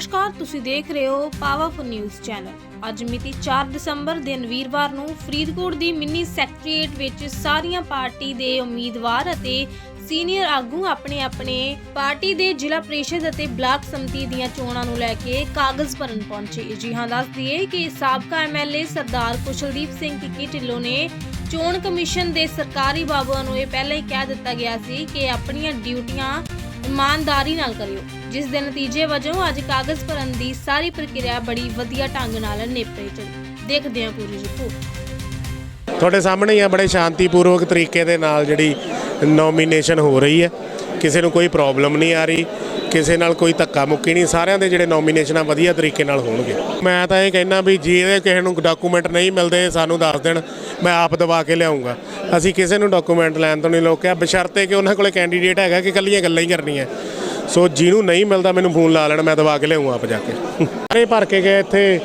ਨਮਸਕਾਰ, ਤੁਸੀਂ ਦੇਖ ਰਹੇ ਹੋ ਪਾਵਰਫੁਲ ਨਿਊਜ਼ ਚੈਨਲ ਅੱਜ ਮਿਤੀ 4 ਦਸੰਬਰ ਦਿਨ ਵੀਰਵਾਰ ਨੂੰ ਫਰੀਦਕੋਟ ਦੀ ਮਿੰਨੀ ਸੈਕਟਰੀਏਟ ਵਿੱਚ ਸਾਰੀਆਂ ਪਾਰਟੀ ਦੇ ਉਮੀਦਵਾਰ ਅਤੇ ਸੀਨੀਅਰ ਆਗੂ ਆਪਣੇ ਆਪਣੇ ਪਾਰਟੀ ਦੇ ਜ਼ਿਲ੍ਹਾ ਪ੍ਰੀਸ਼ਦ ਅਤੇ ਬਲਾਕ ਸੰਮਤੀ ਦੀਆਂ ਚੋਣਾਂ ਨੂੰ ਲੈ ਕੇ ਕਾਗਜ਼ ਭਰਨ ਪਹੁੰਚੇ। ਜੀ ਹਾਂ, ਦੱਸ ਦਈਏ ਕਿ ਸਾਬਕਾ ਐਮਐਲਏ ਸਰਦਾਰ ਕੁਸ਼ਲਦੀਪ ਸਿੰਘ ਕਿੱਕੀ ਢਿੱਲੋਂ ਨੇ ਚੋਣ ਕਮਿਸ਼ਨ ਦੇ ਸਰਕਾਰੀ ਬਾਬੂਆਂ ਨੂੰ ਇਹ ਪਹਿਲਾਂ ਹੀ ਕਹਿ ਦਿੱਤਾ ਗਿਆ ਸੀ ਕਿ ਆਪਣੀਆਂ ਡਿਊਟੀਆਂ ਇਮਾਨਦਾਰੀ ਨਾਲ ਕਰਿਓ, ਜਿਸ ਦੇ ਨਤੀਜੇ ਵਜੋਂ ਅੱਜ ਕਾਗਜ਼ ਭਰਨ ਦੀ ਸਾਰੀ ਪ੍ਰਕਿਰਿਆ ਬੜੀ ਵਧੀਆ ਢੰਗ ਨਾਲ ਨਿਪਟੇ ਚਲੀ ਦੇਖਦੇ ਹਾਂ ਪੂਰੀ ਰਿਪੋਰਟ। ਤੁਹਾਡੇ ਸਾਹਮਣੇ ਹੀ ਆ ਬੜੇ ਸ਼ਾਂਤੀਪੂਰਵਕ ਤਰੀਕੇ ਦੇ ਨਾਲ ਜਿਹੜੀ ਨੋਮੀਨੇਸ਼ਨ ਹੋ ਰਹੀ ਹੈ। ਕਿਸੇ ਨੂੰ ਕੋਈ ਪ੍ਰੋਬਲਮ ਨਹੀਂ ਆ ਰਹੀ, ਕਿਸੇ ਨਾਲ ਕੋਈ ਧੱਕਾ ਮੁੱਕੀ ਨਹੀਂ, ਸਾਰਿਆਂ ਦੇ ਜਿਹੜੇ ਨੋਮੀਨੇਸ਼ਨਾਂ ਵਧੀਆ ਤਰੀਕੇ ਨਾਲ ਹੋਣਗੇ। ਮੈਂ ਤਾਂ ਇਹ ਕਹਿਣਾ ਵੀ ਜੇ ਕਿਸੇ ਨੂੰ ਡਾਕੂਮੈਂਟ ਨਹੀਂ ਮਿਲਦੇ, ਸਾਨੂੰ ਦੱਸ ਦੇਣ ਮੈਂ ਆਪ ਦਵਾ ਕੇ ਲਿਆਉਂਗਾ। ਅਸੀਂ ਕਿਸੇ ਨੂੰ ਡਾਕੂਮੈਂਟ ਲੈਣ ਤੋਂ ਨਹੀਂ ਰੋਕਿਆ। ਬਸ਼ਰਤੇ ਕਿ ਉਹਨਾਂ ਕੋਲੇ ਕੈਂਡੀਡੇਟ ਹੈਗਾ ਕਿ ਕੱਲੀਆਂ ਗੱਲਾਂ ਹੀ ਕਰਨੀਆਂ। ਸੋ ਜਿਹਨੂੰ ਨਹੀਂ ਮਿਲਦਾ ਮੈਨੂੰ ਫੋਨ ਲਾ ਲੈਣ, ਮੈਂ ਦਵਾ ਕੇ ਲਿਆਉਂਗਾ ਆਪ ਜਾ ਕੇ। ਸਾਰੇ ਭਰ ਕੇ ਗਏ ਇੱਥੇ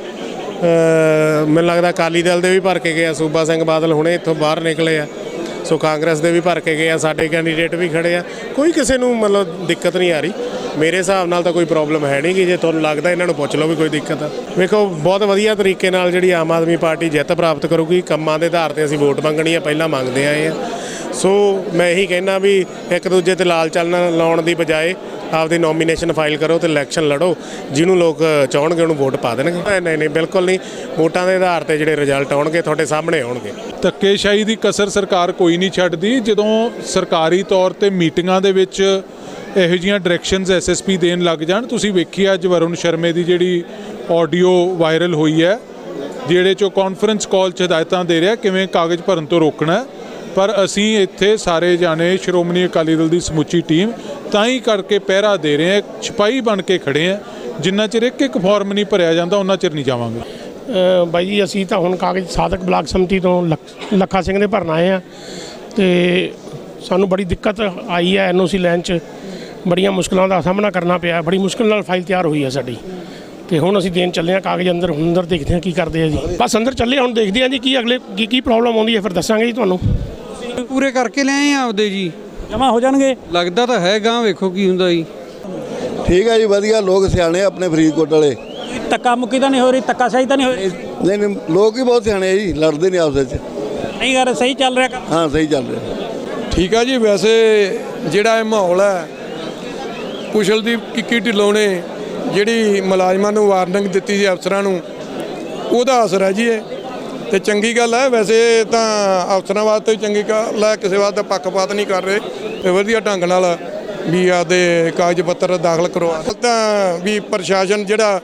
ਮੈਨੂੰ ਲੱਗਦਾ ਅਕਾਲੀ ਦਲ ਦੇ ਵੀ ਭਰ ਕੇ ਗਏ ਆ, ਸੂਬਾ ਸਿੰਘ ਬਾਦਲ ਹੁਣੇ ਇੱਥੋਂ ਬਾਹਰ ਨਿਕਲੇ ਆ। ਸੋ ਕਾਂਗਰਸ ਦੇ ਵੀ ਭਰ ਕੇ ਗਏ ਆ, ਸਾਡੇ ਕੈਂਡੀਡੇਟ ਵੀ ਖੜੇ ਆ। ਕੋਈ ਕਿਸੇ ਨੂੰ ਮਤਲਬ ਦਿੱਕਤ ਨਹੀਂ ਆ ਰਹੀ। ਮੇਰੇ ਹਿਸਾਬ ਨਾਲ ਤਾਂ ਕੋਈ ਪ੍ਰੋਬਲਮ ਹੈ ਨਹੀਂ ਕਿ ਜੇ ਤੁਹਾਨੂੰ ਲੱਗਦਾ ਇਹਨਾਂ ਨੂੰ ਪੁੱਛ ਲਓ ਵੀ ਕੋਈ ਦਿੱਕਤ ਆ। ਵੇਖੋ ਬਹੁਤ ਵਧੀਆ ਤਰੀਕੇ ਨਾਲ ਜਿਹੜੀ ਆਮ ਆਦਮੀ ਪਾਰਟੀ ਜਿੱਤ ਪ੍ਰਾਪਤ ਕਰੂਗੀ ਕੰਮਾਂ ਦੇ ਆਧਾਰ ਤੇ ਅਸੀਂ ਵੋਟ ਮੰਗਣੀ ਆ ਪਹਿਲਾਂ ਮੰਗਦੇ ਆਏ ਆ। ਸੋ ਮੈਂ ਇਹੀ ਕਹਿਣਾ ਵੀ ਇੱਕ ਦੂਜੇ ਤੇ ਲਾਲ ਚੱਲਣ ਲਾਉਣ ਦੀ ਬਜਾਏ ਆਪਦੀ ਨੋਮੀਨੇਸ਼ਨ ਫਾਈਲ ਕਰੋ ਤੇ ਇਲੈਕਸ਼ਨ ਲੜੋ ਜਿਹਨੂੰ ਲੋਕ ਚਾਹਣਗੇ ਉਹਨੂੰ ਵੋਟ ਪਾ ਦੇਣਗੇ। ਨਹੀਂ, ਨਹੀਂ ਬਿਲਕੁਲ ਨਹੀਂ। ਵੋਟਾਂ ਦੇ ਆਧਾਰ ਤੇ ਜਿਹੜੇ ਰਿਜ਼ਲਟ ਆਉਣਗੇ ਤੁਹਾਡੇ ਸਾਹਮਣੇ ਆਉਣਗੇ। ਧੱਕੇਸ਼ਾਹੀ ਦੀ ਕਸਰ ਸਰਕਾਰ ਕੋਈ ਨਹੀਂ ਛੱਡਦੀ ਜਦੋਂ ਸਰਕਾਰੀ ਤੌਰ ਤੇ ਮੀਟਿੰਗਾਂ ਦੇ ਵਿੱਚ ਇਹੋ ਜੀਆਂ ਡਾਇਰੈਕਸ਼ਨਸ ਐਸਐਸਪੀ ਦੇਣ ਲੱਗ ਜਾਣ। ਤੁਸੀਂ ਵੇਖੀ ਅੱਜ ਵਰੁਣ ਸ਼ਰਮੇ ਦੀ ਜਿਹੜੀ ਆਡੀਓ ਵਾਇਰਲ ਹੋਈ ਹੈ, ਜਿਹੜੇ ਚੋਂ ਕਾਨਫਰੰਸ ਕਾਲ 'ਚ ਹਦਾਇਤਾਂ ਦੇ ਰਿਹਾ, ਕਿਵੇਂ ਕਾਗਜ਼ ਭਰਨ ਤੋਂ ਰੋਕਣਾ ਪਰ ਅਸੀਂ ਇੱਥੇ ਸਾਰੇ ਜਾਣੇ, ਸ਼੍ਰੋਮਣੀ ਅਕਾਲੀ ਦਲ ਦੀ ਸਮੁੱਚੀ ਟੀਮ, ਤਾਂ ਹੀ ਕਰਕੇ ਪਹਿਰਾ ਦੇ ਰਹੇ ਹਾਂ, ਸਿਪਾਹੀ ਬਣ ਕੇ ਖੜੇ ਹਾਂ। ਜਿੰਨਾ ਚਿਰ ਇੱਕ ਇੱਕ ਫਾਰਮ ਨਹੀਂ ਭਰਿਆ ਜਾਂਦਾ ਉਹਨਾਂ ਚਿਰ ਨਹੀਂ ਜਾਵਾਂਗੇ। ਬਾਈ ਜੀ, ਅਸੀਂ ਤਾਂ ਹੁਣ ਕਾਗਜ਼ ਸਾਧਕ ਬਲਾਕ ਸੰਮਤੀ ਤੋਂ ਲੱਖ- ਲੱਖਾ ਸਿੰਘ ਦੇ ਭਰਨ ਆਏ ਆ। ਤੇ ਸਾਨੂੰ ਬੜੀ ਦਿੱਕਤ ਆਈ ਹੈ ਐਨਓਸੀ ਲੈਣ 'ਚ ਬੜੀਆਂ ਮੁਸ਼ਕਲਾਂ ਦਾ ਸਾਹਮਣਾ ਕਰਨਾ ਪਿਆ ਬੜੀ ਮੁਸ਼ਕਲ ਨਾਲ ਫਾਈਲ ਤਿਆਰ ਹੋਈ ਹੈ ਸਾਡੀ। ਤੇ ਹੁਣ ਅਸੀਂ ਦੇਣ ਚੱਲੇ ਆ ਕਾਗਜ਼ ਅੰਦਰ ਹੁਣ ਅੰਦਰ ਦੇਖਦੇ ਹਾਂ ਕੀ ਕਰਦੇ ਆ ਜੀ। ਬਸ ਅੰਦਰ ਚੱਲੇ ਹੁਣ ਦੇਖਦੇ ਆ ਜੀ ਕੀ ਅਗਲੇ ਕੀ ਕੀ ਪ੍ਰੋਬਲਮ ਆਉਂਦੀ ਹੈ ਫਿਰ ਦੱਸਾਂਗੇ ਜੀ ਤੁਹਾਨੂੰ। ਪੂਰੇ ਕਰਕੇ ਲਿਆਏ ਆ ਆਪਦੇ ਜੀ? ਜਮਾ ਹੋ ਜਾਣਗੇ। ਲੱਗਦਾ ਤਾਂ ਹੈ ਗਾਂ ਵੇਖੋ ਕੀ ਹੁੰਦਾ ਜੀ। ਠੀਕ ਹੈ ਜੀ ਵਧੀਆ ਲੋਕ ਸਿਆਣੇ ਆ ਆਪਣੇ ਫਰੀਦਕੋਟ ਵਾਲੇ। ਧੱਕਾ ਮੁੱਕੀ ਤਾਂ ਨਹੀਂ ਹੋ ਰਹੀ ਧੱਕਾ ਸਹੀ ਤਾਂ ਨਹੀਂ ਹੋ ਰਹੀ? ਨਹੀਂ ਨਹੀਂ ਲੋਕ ਹੀ ਬਹੁਤ ਸਿਆਣੇ ਆ ਜੀ ਲੜਦੇ ਨਹੀਂ ਆਪਸ ਵਿੱਚ। ਨਹੀਂ ਯਾਰ ਸਹੀ ਚੱਲ ਰਿਹਾ ਹਾਂ ਸਹੀ ਚੱਲ ਰਿਹਾ। ਠੀਕ ਆ ਜੀ ਵੈਸੇ ਜਿਹੜਾ ਇਹ ਮਾਹੌਲ ਹੈ ਕੁਸ਼ਲਦੀਪ ਕਿੱਕੀ ਢਿੱਲੋਂ ਨੇ ਜਿਹੜੀ ਮੁਲਾਜ਼ਮਾਂ ਨੂੰ ਵਾਰਨਿੰਗ ਦਿੱਤੀ ਸੀ ਅਫਸਰਾਂ ਨੂੰ, ਉਹਦਾ ਅਸਰ ਹੈ ਜੀ ਇਹ। ਤੇ ਚੰਗੀ ਗੱਲ ਹੈ, ਵੈਸੇ ਤਾਂ ਅਫਸਰਾਂ ਵਾਸਤੇ ਵੀ ਚੰਗੀ ਗੱਲ ਹੈ, ਕਿਸੇ ਵਾਸਤੇ ਪੱਖਪਾਤ ਨਹੀਂ ਕਰ ਰਹੇ ਤੇ ਵਧੀਆ ਢੰਗ ਨਾਲ ਵੀ ਆਦੇ ਕਾਗਜ਼ ਪੱਤਰ ਦਾਖਲ ਕਰਵਾ ਤਾਂ ਵੀ ਪ੍ਰਸ਼ਾਸਨ ਜਿਹੜਾ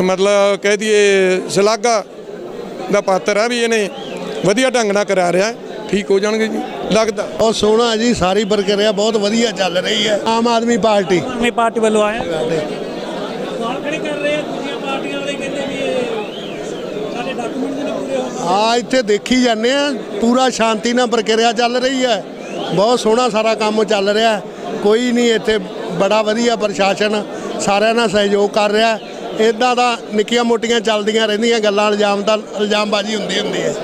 ਮਤਲਬ ਕਹਿ ਦਈਏ ਸ਼ਲਾਘਾ ਦਾ ਪਾਤਰ ਹੈ ਵੀ ਇਹਨੇ ਵਧੀਆ ਢੰਗ ਨਾਲ ਕਰਾ ਰਿਹਾ ਠੀਕ ਹੋ ਜਾਣਗੇ ਜੀ? ਲੱਗਦਾ। ਬਹੁਤ ਸੋਹਣਾ ਜੀ ਸਾਰੀ ਪ੍ਰਕਿਰਿਆ ਬਹੁਤ ਵਧੀਆ ਚੱਲ ਰਹੀ ਹੈ। ਆਮ ਆਦਮੀ ਪਾਰਟੀ। ਆਦਮੀ ਪਾਰਟੀ ਵੱਲੋਂ ਆਇਆ। ਸਵਾਲ ਖੜੇ ਕਰ ਰਹੇ ਆ ਦੂਜੀਆਂ ਪਾਰਟੀਆਂ ਵਾਲੇ ਕਹਿੰਦੇ ਵੀ ਇਹ ਸਾਡੇ ਡਾਕੂਮੈਂਟ ਨਹੀਂ ਪੂਰੇ ਹੋ ਆ ਇੱਥੇ ਦੇਖੀ ਜਾਂਦੇ ਆ ਪੂਰਾ ਸ਼ਾਂਤੀ ਨਾਲ ਪ੍ਰਕਿਰਿਆ ਚੱਲ ਰਹੀ ਹੈ। ਬਹੁਤ ਸੋਹਣਾ ਸਾਰਾ ਕੰਮ ਚੱਲ ਰਿਹਾ। ਕੋਈ ਨਹੀਂ ਇੱਥੇ ਬੜਾ ਵਧੀਆ ਪ੍ਰਸ਼ਾਸਨ ਸਾਰਿਆਂ ਨਾਲ ਸਹਿਯੋਗ ਕਰ ਰਿਹਾ। ਇਦਾਂ ਦਾ ਨਿੱਕੀਆਂ ਮੋਟੀਆਂ ਚੱਲਦੀਆਂ ਰਹਿੰਦੀਆਂ ਗੱਲਾਂ ਇਲਜ਼ਾਮ ਦਾ ਇਲਜ਼ਾਮਬਾਜ਼ੀ ਹੁੰਦੀ ਹੁੰਦੀ ਹੈ।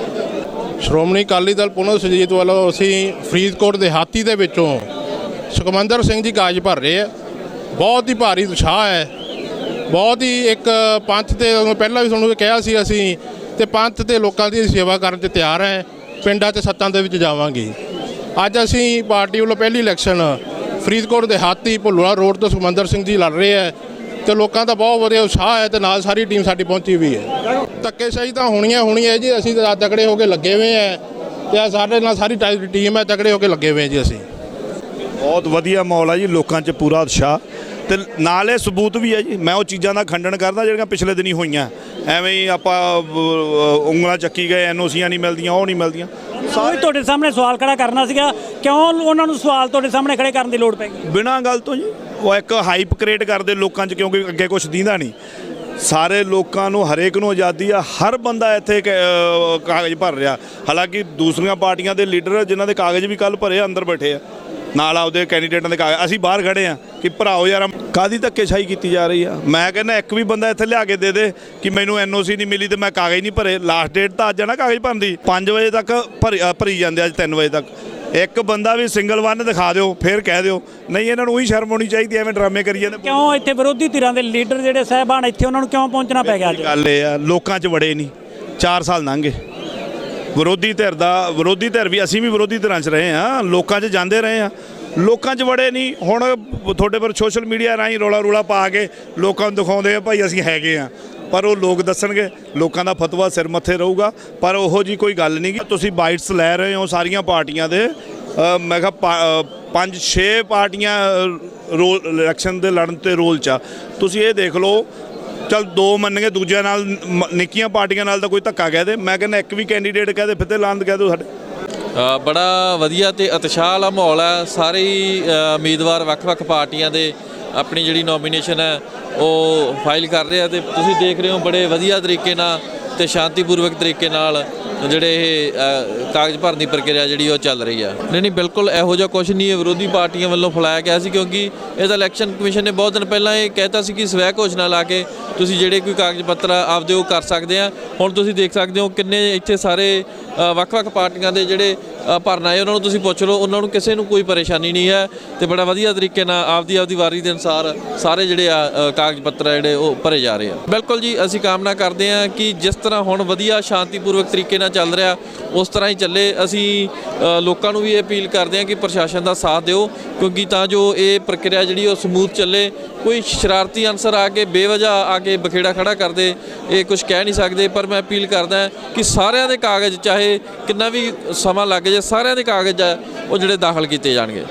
ਸ਼੍ਰੋਮਣੀ ਅਕਾਲੀ ਦਲ ਪੁਨਰ ਸੁਰਜੀਤ ਵੱਲੋਂ ਅਸੀਂ ਫਰੀਦਕੋਟ ਦੇ ਹਾਤੀ ਦੇ ਵਿੱਚੋਂ ਸੁਖਮੰਦਰ ਸਿੰਘ ਜੀ ਕਾਜ ਭਰ ਰਹੇ ਆ। ਬਹੁਤ ਹੀ ਭਾਰੀ ਉਤਸ਼ਾਹ ਹੈ। ਬਹੁਤ ਹੀ ਇੱਕ ਪੰਥ ਤੇ ਪਹਿਲਾਂ ਵੀ ਤੁਹਾਨੂੰ ਕਿਹਾ ਸੀ ਅਸੀਂ ਤੇ ਪੰਥ ਤੇ ਲੋਕਾਂ ਦੀ ਸੇਵਾ ਕਰਨ ਤੇ ਤਿਆਰ ਹੈ। ਪਿੰਡਾਂ ਤੇ ਸੱਤਾਂ ਦੇ ਵਿੱਚ ਜਾਵਾਂਗੇ। ਅੱਜ ਅਸੀਂ ਪਾਰਟੀ ਵੱਲੋਂ ਪਹਿਲੀ ਇਲੈਕਸ਼ਨ ਫਰੀਦਕੋਟ ਦੇ ਹਾਤੀ ਭੁੱਲੂਆ ਰੋਡ ਤੋਂ ਸੁਖਮੰਦਰ ਸਿੰਘ ਜੀ ਲੜ ਰਹੇ ਹੈ ਤੇ ਲੋਕਾਂ ਦਾ ਬਹੁਤ ਵਧੀਆ ਉਤਸ਼ਾਹ ਹੈ ਤੇ ਨਾਲ ਸਾਰੀ ਟੀਮ ਸਾਡੀ ਪਹੁੰਚੀ ਵੀ ਹੈ। ਧੱਕੇਸ਼ਾਹੀ ਤਾਂ ਹੋਣੀਆਂ ਹੋਣੀਆਂ ਜੀ ਅਸੀਂ ਤਾਂ ਤਕੜੇ ਹੋ ਕੇ ਲੱਗੇ ਹੋਏ ਆ ਤੇ ਆਹ ਸਾਡੇ ਨਾਲ ਸਾਰੀ ਟਾਈ- ਟੀਮ ਹੈ ਤਕੜੇ ਹੋ ਕੇ ਲੱਗੇ ਹੋਏ ਆ ਜੀ ਅਸੀਂ। ਬਹੁਤ ਵਧੀਆ ਮਾਹੌਲ ਹੈ ਜੀ ਲੋਕਾਂ 'ਚ ਪੂਰਾ ਉਤਸ਼ਾਹ। ਤੇ ਨਾਲ ਇਹ ਸਬੂਤ ਵੀ ਹੈ ਜੀ ਮੈਂ ਉਹ ਚੀਜ਼ਾਂ ਦਾ ਖੰਡਨ ਕਰਦਾ ਜਿਹੜੀਆਂ ਪਿਛਲੇ ਦਿਨੀ ਹੋਈਆਂ। ਐਵੇਂ ਹੀ ਆਪਾਂ ਅਹ, ਉਂਗਲਾਂ ਚੱਕੀ ਗਏ ਐਨਓਸੀਆਂ ਨਹੀਂ ਮਿਲਦੀਆਂ ਉਹ ਨਹੀਂ ਮਿਲਦੀਆਂ। ਕੋਈ ਤੁਹਾਡੇ ਸਾਹਮਣੇ ਸਵਾਲ ਖੜਾ ਕਰਨਾ ਸੀਗਾ ਕਿਉਂ ਉਹਨਾਂ ਨੂੰ ਸਵਾਲ ਤੁਹਾਡੇ ਸਾਹਮਣੇ ਖੜੇ ਕਰਨ ਦੀ ਲੋੜ ਪੈ ਗਈ? ਬਿਨਾਂ ਗੱਲ ਤੋਂ ਜੀ ਉਹ ਇੱਕ ਹਾਈਪ ਕ੍ਰੀਏਟ ਕਰਦੇ ਲੋਕਾਂ 'ਚ ਕਿਉਂਕਿ ਅੱਗੇ ਕੁਝ ਦੀਂਦਾ ਨਹੀਂ। ਸਾਰੇ ਲੋਕਾਂ ਨੂੰ, ਹਰੇਕ ਨੂੰ ਆਜ਼ਾਦੀ ਆ। ਹਰ ਬੰਦਾ ਇੱਥੇ ਕ- ਕਾਗਜ਼ ਭਰ ਰਿਹਾ। ਹਾਲਾਂਕਿ ਦੂਸਰੀਆਂ ਪਾਰਟੀਆਂ ਦੇ ਲੀਡਰ ਜਿਨ੍ਹਾਂ ਦੇ ਕਾਗਜ਼ ਵੀ ਕੱਲ ਭਰੇ ਅੰਦਰ ਬੈਠੇ ਆ। ਨਾਲ ਆਪਦੇ ਕੈਂਡੀਡੇਟਾਂ ਦੇ ਕਾਗਜ਼। ਅਸੀਂ ਬਾਹਰ ਖੜੇ ਆ ਕਿ ਭਰਾਓ ਯਾਰ ਕਾਦੀ ਧੱਕੇਸ਼ਾਹੀ ਕੀਤੀ ਜਾ ਰਹੀ ਆ? ਮੈਂ ਕਹਿੰਦਾ ਇੱਕ ਵੀ ਬੰਦਾ ਇੱਥੇ ਲਿਆ ਕੇ ਦੇ ਦੇ ਕਿ ਮੈਨੂੰ ਐਨਓਸੀ ਨਹੀਂ ਮਿਲੀ ਤੇ ਮੈਂ ਕਾਗਜ਼ ਨਹੀਂ ਭਰੇ। ਲਾਸਟ ਡੇਟ ਤਾਂ ਅੱਜ ਆ ਨਾ ਕਾਗਜ਼ ਭਰਨ ਦੀ। 5 ਵਜੇ ਤੱਕ ਭਰੀ ਭਰੀ ਜਾਂਦੇ ਅੱਜ 3 ਵਜੇ ਤੱਕ। ਇੱਕ ਬੰਦਾ ਵੀ ਸਿੰਗਲ ਵਨ ਦਿਖਾ ਦਿਓ ਫਿਰ ਕਹਿ ਦਿਓ। ਨਹੀਂ ਇਹਨਾਂ ਨੂੰ ਉਹੀ ਸ਼ਰਮ ਆਉਣੀ ਚਾਹੀਦੀ ਐਵੇਂ ਡਰਾਮੇ ਕਰੀ ਜਾਂਦੇ ਕਿਉਂ ਇੱਥੇ ਵਿਰੋਧੀ ਧਿਰਾਂ ਦੇ ਲੀਡਰ ਜਿਹੜੇ ਸਹਿਬਾਨ ਇੱਥੇ ਉਹਨਾਂ ਨੂੰ ਕਿਉਂ ਪਹੁੰਚਣਾ ਪੈ ਗਿਆ ਅੱਜ? ਗੱਲ ਇਹ ਆ ਲੋਕਾਂ 'ਚ ਵੜੇ ਨਹੀਂ। 4 ਸਾਲ ਲੰਘੇ। ਵਿਰੋਧੀ ਧਿਰ ਦਾ ਵਿਰੋਧੀ ਧਿਰ ਵੀ ਅਸੀਂ ਵੀ ਵਿਰੋਧੀ ਧਿਰਾਂ 'ਚ ਰਹੇ ਆ ਲੋਕਾਂ 'ਚ ਜਾਂਦੇ ਰਹੇ ਆ ਲੋਕਾਂ 'ਚ ਵੜੇ ਨਹੀਂ ਹੁਣ ਤੁਹਾਡੇ ਪਰ ਸੋਸ਼ਲ ਮੀਡੀਆ ਰਾਹੀਂ ਰੋਲਾ ਰੋਲਾ ਪਾ ਕੇ ਲੋਕਾਂ ਨੂੰ ਦਿਖਾਉਂਦੇ ਆ ਭਾਈ ਅਸੀਂ ਹੈਗੇ ਆ ਪਰ ਉਹ ਲੋਕ ਦੱਸਣਗੇ, ਲੋਕਾਂ ਦਾ ਫਤਵਾ ਸਿਰ ਮੱਥੇ ਰਹੂਗਾ, ਪਰ ਉਹੋ ਜੀ ਕੋਈ ਗੱਲ ਨਹੀਂ ਗੀ। ਤੁਸੀਂ ਬਾਈਟਸ ਲੈ ਰਹੇ ਹੋ ਸਾਰੀਆਂ ਪਾਰਟੀਆਂ ਦੇ। ਮੈਂ ਕਿਹਾ ਪਾ- ਪੰਜ, ਛੇ ਪਾਰਟੀਆਂ ਰੋਲ ਇਲੈਕਸ਼ਨ ਦੇ ਲੜਨ ਤੇ ਰੋਲ 'ਚ ਆ। ਤੁਸੀਂ ਇਹ ਦੇਖ ਲਓ, ਚਲ ਦੋ ਮੰਨਗੇ ਦੂਜਿਆਂ ਨਾਲ ਨਿੱਕੀਆਂ ਪਾਰਟੀਆਂ ਨਾਲ ਤਾਂ ਕੋਈ ਧੱਕਾ ਕਹਿ ਦੇ। ਮੈਂ ਕਹਿੰਦਾ ਇੱਕ ਵੀ ਕੈਂਡੀਡੇਟ ਕਹਿ ਦੇ ਫਿੱਤੇ ਲਾਂਦ ਕਹਿ ਦਿਓ ਸਾਡੇ। ਬੜਾ ਵਧੀਆ ਤੇ ਉਤਸ਼ਾਹ ਵਾਲਾ ਮਾਹੌਲ ਹੈ ਸਾਰੇ ਹੀ ਉਮੀਦਵਾਰ ਵੱਖ-ਵੱਖ ਪਾਰਟੀਆਂ ਦੇ ਆਪਣੀ ਜਿਹੜੀ ਨੋਮੀਨੇਸ਼ਨ ਹੈ, ਉਹ ਫਾਈਲ ਕਰ ਰਹੇ ਆ ਤੇ ਤੁਸੀਂ ਦੇਖ ਰਹੇ ਹੋ ਬੜੇ ਵਧੀਆ ਤਰੀਕੇ ਨਾਲ ਤੇ ਸ਼ਾਂਤੀਪੂਰਵਕ ਤਰੀਕੇ ਨਾਲ ਜਿਹੜੇ ਇਹ ਕਾਗਜ਼ ਭਰਨ ਦੀ ਪ੍ਰਕਿਰਿਆ ਜਿਹੜੀ ਉਹ ਚੱਲ ਰਹੀ ਆ। ਨਹੀਂ ਨਹੀਂ, ਬਿਲਕੁਲ ਇਹੋ ਜਿਹਾ ਕੁਝ ਨਹੀਂ ਹੈ। ਵਿਰੋਧੀ ਪਾਰਟੀਆਂ ਵੱਲੋਂ ਫਲਾਇਆ ਗਿਆ ਸੀ ਕਿਉਂਕਿ ਇਹ ਤਾਂ ਇਲੈਕਸ਼ਨ ਕਮਿਸ਼ਨ ਨੇ ਬਹੁਤ ਦਿਨ ਪਹਿਲਾਂ ਇਹ ਕਹਿਤਾ ਸੀ ਕਿ ਸਵੈ ਘੋਸ਼ਣਾ ਲਾ ਕੇ ਤੁਸੀਂ ਜਿਹੜੇ ਕੋਈ ਕਾਗਜ਼ ਪੱਤਰ ਆਪਦੇ ਉਹ ਕਰ ਸਕਦੇ ਆ। ਹੁਣ ਤੁਸੀਂ ਦੇਖ ਸਕਦੇ ਹੋ ਕਿੰਨੇ ਇੱਥੇ ਸਾਰੇ ਵੱਖ-ਵੱਖ ਪਾਰਟੀਆਂ ਦੇ ਜਿਹੜੇ ਅ, ਭਰਨ ਆਏ ਉਹਨਾਂ ਨੂੰ ਤੁਸੀਂ ਪੁੱਛ ਲਓ। ਉਹਨਾਂ ਨੂੰ ਕਿਸੇ ਨੂੰ ਕੋਈ ਪਰੇਸ਼ਾਨੀ ਨਹੀਂ ਹੈ ਤੇ ਬੜਾ ਵਧੀਆ ਤਰੀਕੇ ਨਾਲ ਆਪਦੀ ਆਪਦੀ ਵਾਰੀ ਦੇ ਅਨੁਸਾਰ ਸਾਰੇ ਜਿਹੜੇ ਆ ਕਾਗਜ਼ ਪੱਤਰ ਜਿਹੜੇ ਉਹ ਭਰੇ ਜਾ ਰਹੇ ਆ। ਬਿਲਕੁਲ ਜੀ ਅਸੀਂ ਕਾਮਨਾ ਕਰਦੇ ਆ ਕਿ ਜਿਸ ਤਰ੍ਹਾਂ ਹੁਣ ਵਧੀਆ ਸ਼ਾਂਤੀਪੂਰਵਕ ਤਰੀਕੇ ਨਾਲ ਚੱਲ ਰਿਹਾ ਉਸ ਤਰ੍ਹਾਂ ਹੀ ਚੱਲੇ। ਅਸੀਂ ਲੋਕਾਂ ਨੂੰ ਵੀ ਇਹ ਅਪੀਲ ਕਰਦੇ ਆ ਕਿ ਪ੍ਰਸ਼ਾਸਨ ਦਾ ਸਾਥ ਦਿਓ ਕਿਉਂਕਿ ਤਾਂ ਜੋ ਇਹ ਪ੍ਰਕਿਰਿਆ ਜਿਹੜੀ ਉਹ ਸਮੂਥ ਚੱਲੇ। ਕੋਈ ਸ਼ਰਾਰਤੀ ਅਨਸਰ ਆ ਕੇ ਬੇਵਜ੍ਹਾ ਆ ਕੇ ਬਖੇੜਾ ਖੜਾ ਕਰਦੇ ਇਹ ਕੁਝ ਕਹਿ ਨਹੀਂ ਸਕਦੇ ਪਰ ਮੈਂ ਅਪੀਲ ਕਰਦਾ ਕਿ ਸਾਰਿਆਂ ਦੇ ਕਾਗਜ਼ ਚਾਹੇ ਚਾਹੇ ਕਿੰਨਾ ਵੀ ਸਮਾਂ ਲੱਗ ਜਾਏ, ਸਾਰਿਆਂ ਦੇ ਕਾਗਜ਼ ਆ, ਉਹ ਜਿਹੜੇ ਦਾਖਲ ਕੀਤੇ ਜਾਣਗੇ।